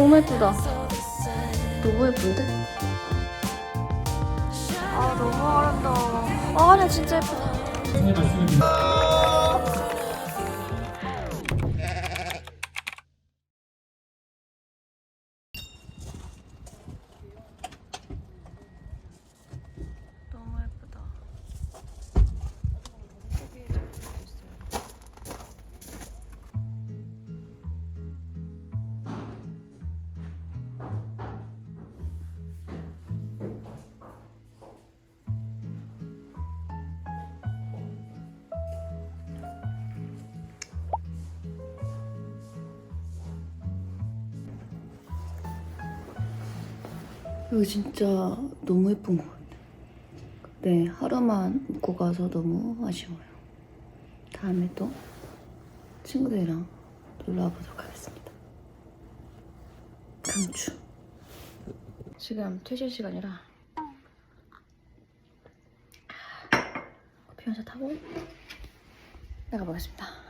너무 예쁘다. 너무 예쁜데? 아 너무 아름다워. 아, 나 진짜 예쁘다. 이거 진짜 너무 예쁜 것 같아. 네, 하루만 묵고 가서 너무 아쉬워요. 다음에 또 친구들이랑 놀러 와보도록 하겠습니다. 강추. 지금 퇴실 시간이라 커피 한잔 타고 나가보겠습니다.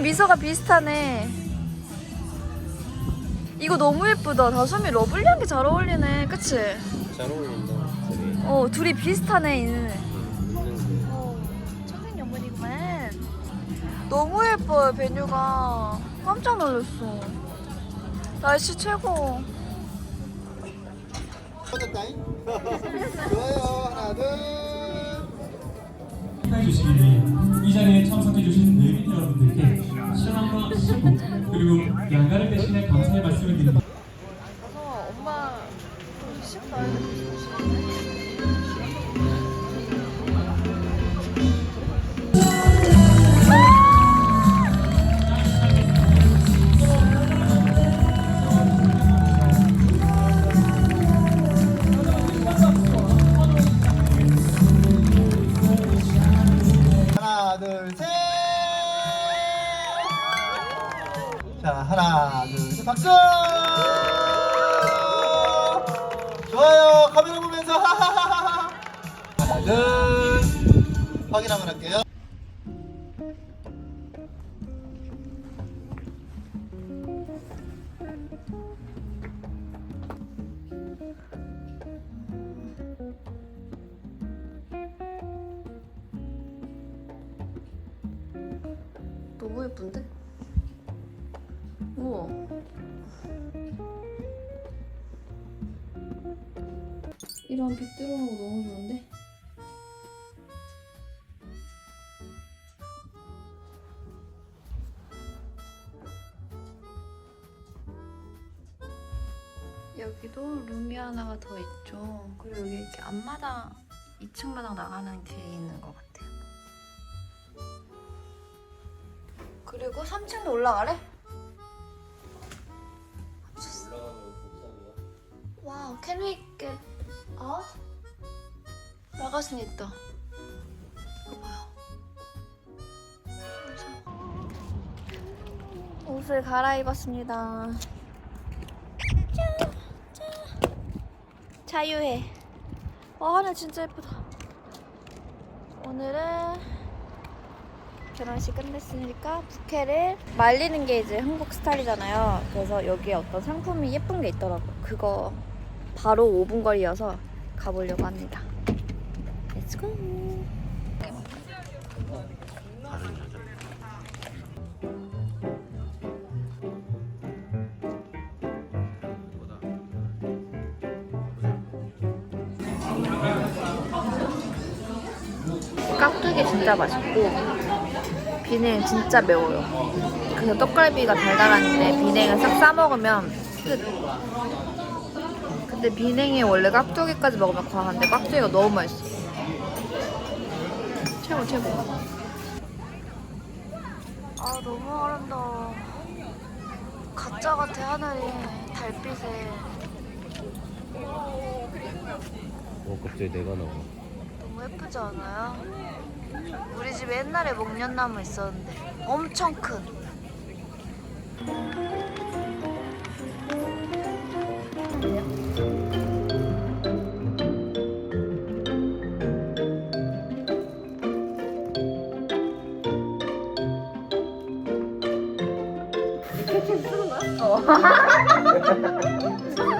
웃는 미소가 비슷하네. 이거 너무 예쁘다. 다솜이 러블리한 게 잘 어울리네. 그치? 잘 어울린다. 되게 어, 둘이 비슷하네. 천생연분이구만. 너무 예뻐요, 베뉴가. 깜짝 놀랐어. 날씨 최고. 좋아요 하나 둘 주시기 이 자리에 참석해 주신 내빈 여러분들께 그리고 양가를 대신해 감사의 말씀을 드립니다. 하나 둘셋 박수! 좋아요. 카메라 보면서 하하하하 하나 둘 확인 한번 할게요. 너무 예쁜데? 우와. 이런 빛 들어오는 거 너무 좋은데? 여기도 룸이 하나가 더 있죠. 그리고 여기 이렇게 앞마당, 2층 마당 나가는 뒤에 있는 것 같아요. 그리고 3층도 올라가래? 와우, can we get out? 수는 있다. 옷을 갈아입었습니다. 짠, 짠. 자유해. 와, 하늘 진짜 예쁘다. 오늘은 결혼식 끝냈으니까 부케를 말리는 게 이제 한국 스타일이잖아요. 그래서 여기에 어떤 상품이 예쁜 게 있더라고. 그거 바로 5분 거리여서 가보려고 합니다. Let's go. 깍두기 진짜 맛있고 비냉 진짜 매워요. 그래서 떡갈비가 달달한데 비냉을 싹 싸 먹으면 끝. 근데 비냉이 원래 깍두기까지 먹으면 과한데 깍두기가 너무 맛있어. 최고 최고. 아 너무 아름다워. 가짜 같아 하늘이 달빛에 어 갑자기 내가 나와. 너무 예쁘지 않아요? 우리 집에 옛날에 목련나무 있었는데 엄청 큰. 이렇게 쓰는 거야? 어.